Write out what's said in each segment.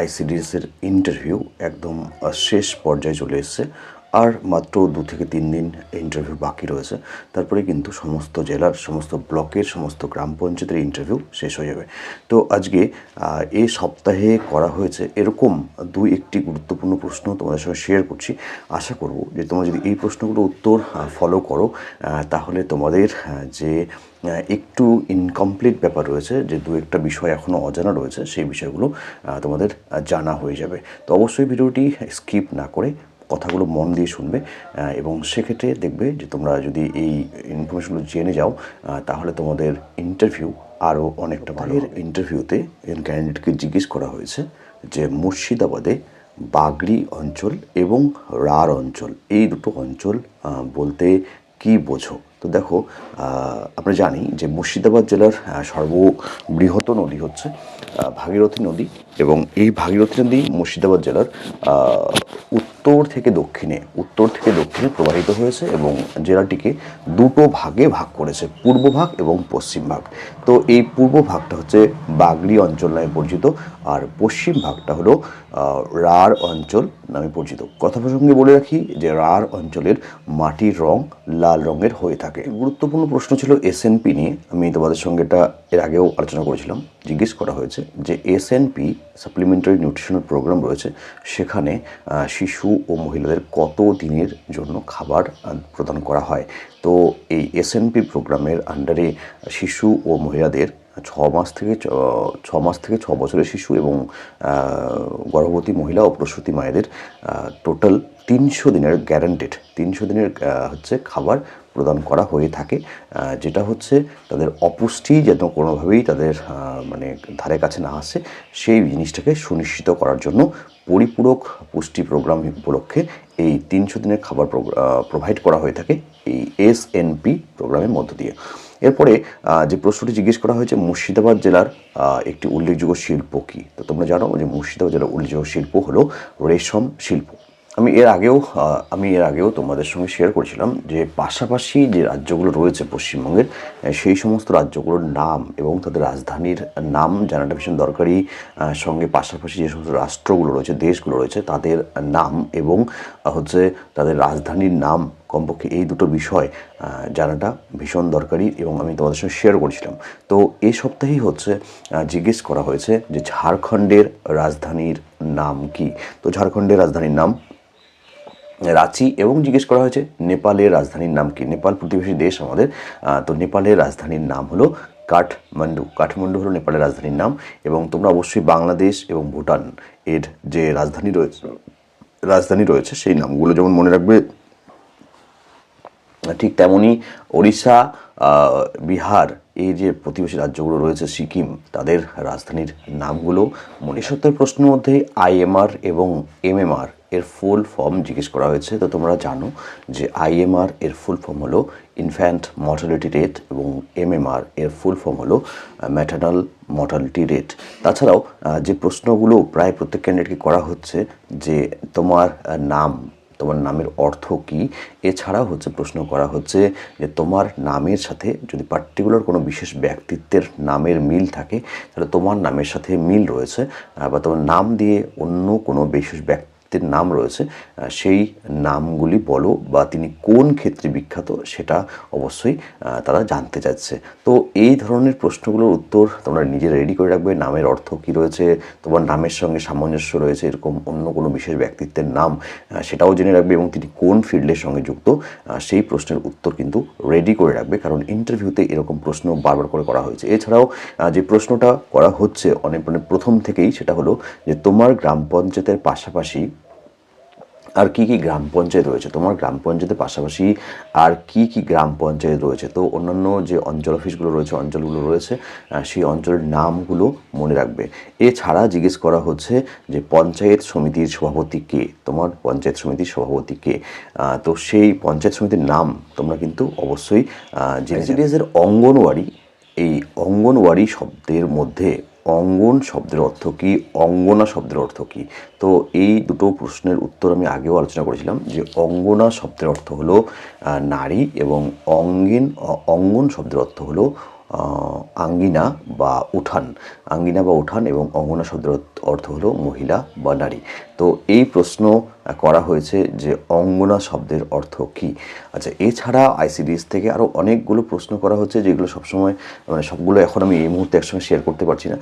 আইসিডিএসের interview একদম শেষ পর্যায়ে চলে এসেছে। আর মাত্র দু থেকে তিন দিন ইন্টারভিউ বাকি রয়েছে। তারপরে কিন্তু সমস্ত জেলার, সমস্ত ব্লকের, সমস্ত গ্রাম পঞ্চায়েতের ইন্টারভিউ শেষ হয়ে যাবে। তো আজকে এই সপ্তাহে করা হয়েছে এরকম দুই একটি গুরুত্বপূর্ণ প্রশ্ন তোমাদের সঙ্গে শেয়ার করছি। আশা করব যে তোমরা যদি এই প্রশ্নগুলো উত্তর ফলো করো তাহলে তোমাদের যে একটু ইনকমপ্লিট ব্যাপার রয়েছে, যে দু একটা বিষয় এখনও অজানা রয়েছে, সেই বিষয়গুলো তোমাদের জানা হয়ে যাবে। তো অবশ্যই ভিডিওটি স্কিপ না করে কথাগুলো মন দিয়ে শুনবে এবং সেক্ষেত্রে দেখবে যে তোমরা যদি এই ইনফরমেশনগুলো জেনে যাও তাহলে তোমাদের ইন্টারভিউ আরও অনেকটা ভালো ইন্টারভিউতে ক্যান্ডিডেটকে জিজ্ঞেস করা হয়েছে যে মুর্শিদাবাদে বাগড়ি অঞ্চল এবং রার অঞ্চল এই দুটো অঞ্চল বলতে কি বোঝো? তো দেখো আমরা জানি যে মুর্শিদাবাদ জেলার সর্ববৃহৎ নদী হচ্ছে ভাগীরথী নদী এবং এই ভাগীরথী নদী মুর্শিদাবাদ জেলার উত্তর থেকে দক্ষিণে, উত্তর থেকে দক্ষিণে প্রবাহিত হয়েছে এবং জেলাটিকে দুটো ভাগে ভাগ করেছে, পূর্ব ভাগ এবং পশ্চিম ভাগ। তো এই পূর্ব ভাগটা হচ্ছে বাগড়ি অঞ্চল নামে পরিচিত, আর পশ্চিম ভাগটা হলো রার অঞ্চল নামে পরিচিত। কথা প্রসঙ্গে বলে রাখি যে রার অঞ্চলের মাটির রং লাল রঙের হয়ে থাকে। গুরুত্বপূর্ণ প্রশ্ন ছিল এসএনপি নিয়ে। আমি তোমাদের সঙ্গে এটা এর আগেও আলোচনা করেছিলাম। জিজ্ঞেস করা হয়েছে যে S SNP supplementary nutritional programme রয়েছে। সেখানে শিশু ও মহিলাদের কত দিনের জন্য খাবার প্রদান করা হয়? তো এই এসএনপি প্রোগ্রামের আন্ডারে শিশু ও মহিলাদের ছ মাস থেকে ছ- মাস থেকে ছ বছরের শিশু এবং গর্ভবতী মহিলা ও প্রসূতি মায়েদের টোটাল তিনশো দিনের গ্যারান্টেড তিনশো দিনের হচ্ছে খাবার প্রদান করা হয়ে থাকে যেটা হচ্ছে তাদের অপুষ্টি যেন কোনোভাবেই তাদের মানে ধারে কাছে না আসে, সেই জিনিসটাকে সুনিশ্চিত করার জন্য পরিপূরক পুষ্টি প্রোগ্রাম উপলক্ষে এই তিনশো দিনের খাবার প্রোভাইড করা হয়ে থাকে এই এস এনপি প্রোগ্রামের মধ্য দিয়ে। এরপরে যে প্রশ্নটি জিজ্ঞেস করা হয়েছে, মুর্শিদাবাদ জেলার একটি উল্লেখযোগ্য শিল্প কী? তো তোমরা জানো যে মুর্শিদাবাদ জেলার উল্লেখযোগ্য শিল্প হলো রেশম শিল্প। আমি এর আগেও আমি এর আগেও তোমাদের সঙ্গে শেয়ার করেছিলাম যে পাশাপাশি যে রাজ্যগুলো রয়েছে পশ্চিমবঙ্গের সেই সমস্ত রাজ্যগুলোর নাম এবং তাদের রাজধানীর নাম জানাটা ভীষণ দরকারি। সঙ্গে পাশাপাশি যে সমস্ত রাষ্ট্রগুলো রয়েছে, দেশগুলো রয়েছে, তাদের নাম এবং হচ্ছে তাদের রাজধানীর নাম কমপক্ষে এই দুটো বিষয় জানাটা ভীষণ দরকারি এবং আমি তোমাদের সঙ্গে শেয়ার করেছিলাম। তো এই সপ্তাহেই হচ্ছে জিজ্ঞেস করা হয়েছে যে ঝাড়খণ্ডের রাজধানীর নাম কি? তো ঝাড়খণ্ডের রাজধানীর নাম রাঁচি এবং জিজ্ঞেস করা হয়েছে নেপালের রাজধানীর নাম কি? নেপাল প্রতিবেশী দেশ আমাদের তো নেপালের রাজধানীর নাম হলো কাঠমান্ডু। কাঠমান্ডু হলো নেপালের রাজধানীর নাম এবং তোমরা অবশ্যই বাংলাদেশ এবং ভুটান এর যে রাজধানী রয়েছে রাজধানী রয়েছে সেই নামগুলো যেমন মনে রাখবে ঠিক তেমনই ওড়িশা বিহার, এই যে প্রতিবেশী রাজ্যগুলো রয়েছে, সিকিম, তাদের রাজধানীর নামগুলো মনে সত্তর প্রশ্নের মধ্যে আইএমআর এবং এমএমআর এর ফুল ফর্ম জিজ্ঞেস করা হয়েছে। তো তোমরা জানো যে আইএমআর এর ফুল ফর্ম হলো ইনফ্যান্ট মর্টালিটি রেট এবং এমএমআর এর ফুল ফর্ম হলো ম্যাটার্নাল মর্টালিটি রেট। তাছাড়াও যে প্রশ্নগুলো প্রায় প্রত্যেক ক্যান্ডিডেটকে করা হচ্ছে যে তোমার নাম তোমার নামের অর্থ কি? এছাড়াও হচ্ছে প্রশ্ন করা হচ্ছে যে তোমার নামের সাথে যদি পার্টিকুলার কোনো বিশেষ ব্যক্তিত্বের নামের মিল থাকে, তাহলে তোমার নামের সাথে মিল রয়েছে বা তোমার নাম দিয়ে অন্য কোনো বিশেষ ব্যক্তির নাম রয়েছে সেই নামগুলি বলো বা তিনি কোন ক্ষেত্রে বিখ্যাত সেটা অবশ্যই তারা জানতে চাচ্ছে তো এই ধরনের প্রশ্নগুলোর উত্তর তোমরা নিজে রেডি করে রাখবে, নামের অর্থ কী রয়েছে, তোমার নামের সঙ্গে সামঞ্জস্য রয়েছে, এরকম অন্য কোনো বিশেষ ব্যক্তিত্বের নাম সেটাও জেনে রাখবে এবং তিনি কোন ফিল্ডের সঙ্গে যুক্ত সেই প্রশ্নের উত্তর কিন্তু রেডি করে রাখবে, কারণ ইন্টারভিউতে এরকম প্রশ্ন বারবার করে করা হয়েছে। এছাড়াও যে প্রশ্নটা করা হচ্ছে অনেক মানে প্রথম থেকেই সেটা হলো যে তোমার গ্রাম পঞ্চায়েতের পাশাপাশি আর কি কি গ্রাম পঞ্চায়েত রয়েছে? তোমার গ্রাম পঞ্চায়েতের পাশাপাশি আর কি কি গ্রাম পঞ্চায়েত রয়েছে? তো অন্যান্য যে অঞ্চল অফিসগুলো রয়েছে অঞ্চলগুলো রয়েছে সেই অঞ্চলের নামগুলো মনে রাখবে। এছাড়া জিজ্ঞেস করা হচ্ছে যে পঞ্চায়েত সমিতির সভাপতি কে? তোমার পঞ্চায়েত সমিতির সভাপতি কে? তো সেই পঞ্চায়েত সমিতির নাম তোমরা কিন্তু অবশ্যই জেনেসিডিএসের অঙ্গনওয়াড়ি এই অঙ্গনওয়াড়ি শব্দের মধ্যে অঙ্গন শব্দের অর্থ কী? অঙ্গনা শব্দের অর্থ কী? তো এই দুটো প্রশ্নের উত্তর আমি আগেও আলোচনা করেছিলাম যে অঙ্গনা শব্দের অর্থ হলো নারী এবং অঙ্গিন অঙ্গন শব্দের অর্থ হলো আঙ্গিনা বা উঠান। আঙ্গিনা বা উঠান এবং অঙ্গনা শব্দের অর্থ- হলো মহিলা বা নারী। তো এই প্রশ্ন করা হয়েছে যে অঙ্গনা শব্দের অর্থ কি? আচ্ছা এছাড়া আইসিডিএস থেকে আরও অনেকগুলো প্রশ্ন করা হচ্ছে যেগুলো সবসময় মানে সবগুলো এখন আমি এই মুহূর্তে একসঙ্গে শেয়ার করতে পারছি না।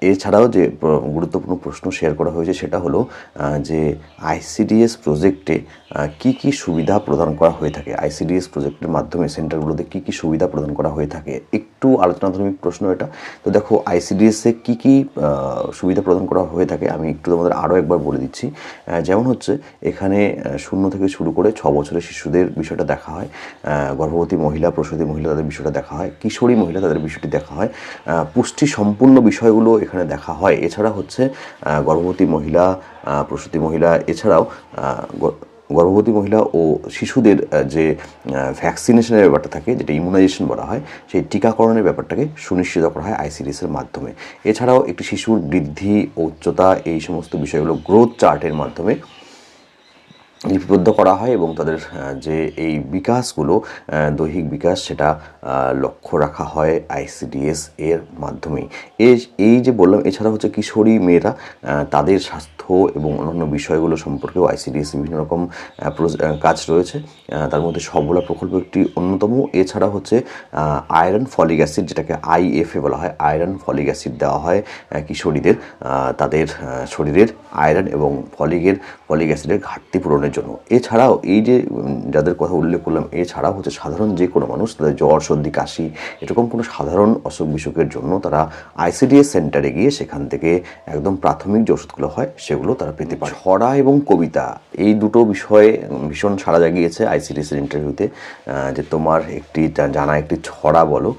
এছাড়াও যে গুরুত্বপূর্ণ প্রশ্ন শেয়ার করা হয়েছে সেটা হলো যে আইসিডিএস প্রজেক্টে কি কি সুবিধা প্রদান করা হয়ে থাকে? আইসিডিএস প্রজেক্টের মাধ্যমে সেন্টারগুলোতে কি কি সুবিধা প্রদান করা হয়ে থাকে? একটু আলোচনাধর্মিক প্রশ্ন এটা। তো দেখো আইসিডিএসে কি কি সুবিধা প্রদান করা হয়ে থাকে আমি একটু তোমাদের আরও একবার বলে দিচ্ছি। যেমন হচ্ছে, এখানে শূন্য থেকে শুরু করে ছ বছরের শিশুদের বিষয়টা দেখা হয়। গর্ভবতী মহিলা, প্রসূতি মহিলা তাদের বিষয়টা দেখা হয়। কিশোরী মহিলা তাদের বিষয়টি দেখা হয়। পুষ্টি সম্পূর্ণ বিষয়গুলো এখানে দেখা হয়। এছাড়া হচ্ছে গর্ভবতী মহিলা প্রসূতি মহিলা, এছাড়াও গর্ভবতী মহিলা ও শিশুদের যে ভ্যাকসিনেশনের ব্যাপারটা থাকে, যেটা ইমিউনাইজেশন বলা হয়, সেই টিকাকরণের ব্যাপারটাকে সুনিশ্চিত করা হয় আইসিডিএসের মাধ্যমে। এছাড়াও একটি শিশুর বৃদ্ধি, উচ্চতা, এই সমস্ত বিষয়গুলো গ্রোথ চার্টের মাধ্যমে লিপিবদ্ধ করা হয় এবং তাদের যে এই বিকাশগুলো দৈহিক বিকাশ সেটা লক্ষ্য রাখা হয় আইসিডিএস এর মাধ্যমেই। এই যে বললাম, এছাড়া হচ্ছে কিশোরী মেয়েরা তাদের স্বাস্থ্য এবং অন্যান্য বিষয়গুলো সম্পর্কেও আইসিডিএস বিভিন্ন রকম কাজ রয়েছে। তার মধ্যে সবলা প্রকল্প একটি অন্যতম। এছাড়া হচ্ছে আয়রন ফলিক অ্যাসিড, যেটাকে আইএফএ বলা হয়, আয়রন ফলিক অ্যাসিড দেওয়া হয় কিশোরীদের তাদের শরীরের আয়রন এবং ফলিকের, ফলিক অ্যাসিডের ঘাটতি পূরণের জন্য। এছাড়াও এই যে যাদের কথা উল্লেখ করলাম, এছাড়াও হচ্ছে সাধারণ যে কোনো মানুষ, তাদের জ্বর, সর্দি, কাশি, এরকম কোনো সাধারণ অসুখ বিসুখের জন্য তারা আইসিডিএস সেন্টারে গিয়ে সেখান থেকে একদম প্রাথমিক যে ওষুধগুলো হয়, সেগুলো তারা পেতে পারে। ছড়া এবং কবিতা, এই দুটো বিষয়ে ভীষণ সাড়া জাগিয়েছে আইসিডিএস ইন্টারভিউতে যে তোমার একটি জানা একটি ছড়া বলো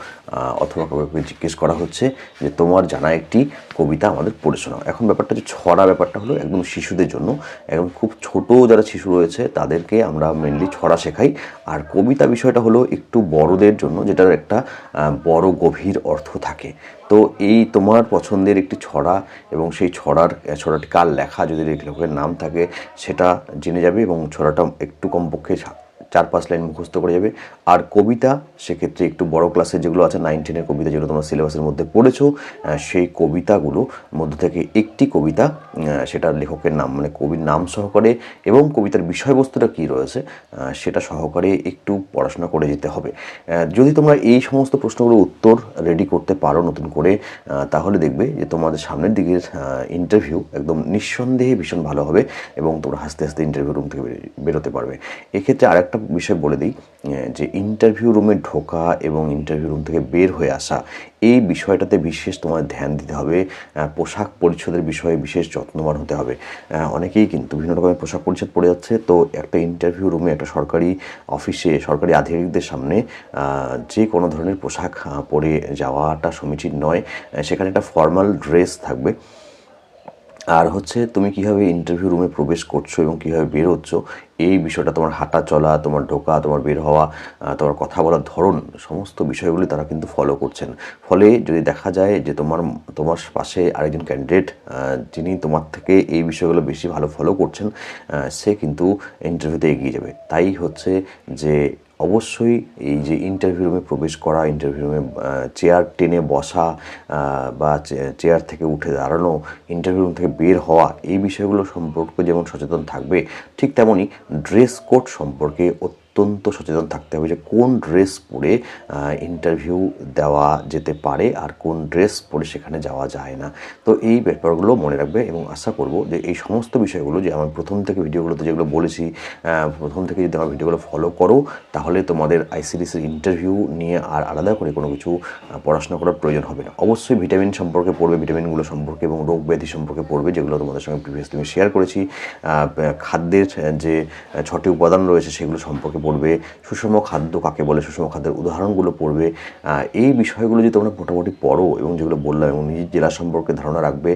অথবা কাউকে জিজ্ঞেস করা হচ্ছে যে তোমার জানা একটি কবিতা আমাদের পড়ে শোনাও। এখন ব্যাপারটা যে ছড়া ব্যাপারটা হলো একদম শিশুদের জন্য, একদম খুব ছোট যারা শিশু রয়েছে তাদেরকে আমরা মেনলি ছড়া শেখাই। আর কবিতা বিষয়টা হলো একটু বড়দের জন্য যেটার একটা বড় গভীর অর্থ থাকে। তো এই তোমার পছন্দের একটি ছড়া এবং সেই ছড়ার ছড়াটি কার লেখা যদি লেখকের নাম থাকে সেটা জেনে যাবে এবং ছড়াটা একটু কমপক্ষে চার পাঁচ লাইন মুখস্থ করে যাবে। আর কবিতা, সেক্ষেত্রে একটু বড় ক্লাসের যেগুলো আছে নাইন টেনের কবিতা যেগুলো তোমরা সিলেবাসের মধ্যে পড়েছো সেই কবিতাগুলো মধ্যে থেকে একটি কবিতা সেটার লেখকের নাম মানে কবির নাম সহকারে এবং কবিতার বিষয়বস্তুটা কী রয়েছে সেটা সহকারে একটু পড়াশোনা করে যেতে হবে। যদি তোমরা এই সমস্ত প্রশ্নগুলোর উত্তর রেডি করতে পারো নতুন করে তাহলে দেখবে যে তোমাদের সামনের দিকের ইন্টারভিউ একদম নিঃসন্দেহে ভীষণ ভালো হবে এবং তোমরা হাসতে হাসতে ইন্টারভিউ রুম থেকে বেরোতে পারবে। এক্ষেত্রে আরেকটা বিষয় বলে দিই যে ইন্টারভিউ রুমে ঢোকা এবং ইন্টারভিউ রুম থেকে বের হয়ে আসা, এই বিষয়টাতে বিশেষ তোমার ধ্যান দিতে হবে। পোশাক পরিচ্ছদের বিষয়ে বিশেষ যত্নবান হতে হবে। অনেকেই কিন্তু বিভিন্ন রকমের পোশাক পরিচ্ছদ পড়ে যাচ্ছে। তো একটা ইন্টারভিউ রুমে একটা সরকারি অফিসে সরকারি আধিকারিকদের সামনে যে কোনো ধরনের পোশাক পরে যাওয়াটা সমীচীন নয়। সেখানে একটা ফর্মাল ড্রেস থাকবে। আর হচ্ছে তুমি কীভাবে ইন্টারভিউ রুমে প্রবেশ করছ এবং কীভাবে বের হচ্ছ এই বিষয়টা তোমার হাঁটা চলা, তোমার ঢোকা, তোমার বের হওয়া তোমার কথা বলার ধরন, সমস্ত বিষয়গুলি তারা কিন্তু ফলো করছেন। ফলে যদি দেখা যায় যে তোমার তোমার পাশে আরেকজন ক্যান্ডিডেট যিনি তোমার থেকে এই বিষয়গুলো বেশি ভালো ফলো করছেন সে কিন্তু ইন্টারভিউতে এগিয়ে যাবে। তাই হচ্ছে যে অবশ্যই এই যে ইন্টারভিউ রুমে প্রবেশ করা ইন্টারভিউ রুমে চেয়ার টেনে বসা বা চেয়ার থেকে উঠে দাঁড়ানো ইন্টারভিউ রুম থেকে বের হওয়া, এই বিষয়গুলো সম্পর্কে যেমন সচেতন থাকবে, ঠিক তেমনই ড্রেস কোড সম্পর্কে অত্যন্ত সচেতন থাকতে হবে যে কোন ড্রেস পরে ইন্টারভিউ দেওয়া যেতে পারে আর কোন ড্রেস পরে সেখানে যাওয়া যায় না। তো এই ব্যাপারগুলো মনে রাখবে এবং আশা করব যে এই সমস্ত বিষয়গুলো যে আমার প্রথম থেকে ভিডিওগুলোতে যেগুলো বলেছি প্রথম থেকে যদি আমার ভিডিওগুলো ফলো করো, তাহলে তোমাদের আইসিডিসির ইন্টারভিউ নিয়ে আর আলাদা করে কোনো কিছু পড়াশোনা করার প্রয়োজন হবে না। অবশ্যই ভিটামিন সম্পর্কে পড়বে ভিটামিনগুলো সম্পর্কে এবং রোগ ব্যাধি সম্পর্কে পড়বে, যেগুলো তোমাদের সঙ্গে প্রিভিয়াসলি আমি শেয়ার করেছি। খাদ্যের যে ছটি উপাদান রয়েছে সেগুলো সম্পর্কে পড়বে, সুষম খাদ্য কাকে বলে, সুষম খাদ্যের উদাহরণগুলো পড়বে এই বিষয়গুলো যদি তোমরা মোটামুটি পড়ো এবং যেগুলো বললাম এবং নিজের জেলা সম্পর্কে ধারণা রাখবে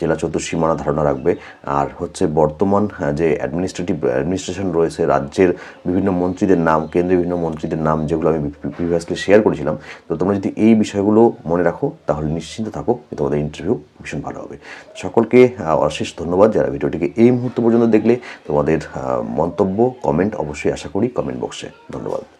জেলা চতুর্সীমানা ধারণা রাখবে, আর হচ্ছে বর্তমান যে অ্যাডমিনিস্ট্রেটিভ অ্যাডমিনিস্ট্রেশন রয়েছে, রাজ্যের বিভিন্ন মন্ত্রীদের নাম কেন্দ্রীয় বিভিন্ন মন্ত্রীদের নাম, যেগুলো আমি প্রিভিয়াসলি শেয়ার করেছিলাম, তো তোমরা যদি এই বিষয়গুলো মনে রাখো, তাহলে নিশ্চিন্ত থাকো তোমাদের ইন্টারভিউ ভীষণ ভালো হবে। সকলকে অশেষ ধন্যবাদ যারা ভিডিওটিকে এই মুহূর্ত পর্যন্ত দেখলে তোমাদের মন্তব্য কমেন্ট অবশ্যই আশা করি কমেন্ট বক্সে। ধন্যবাদ।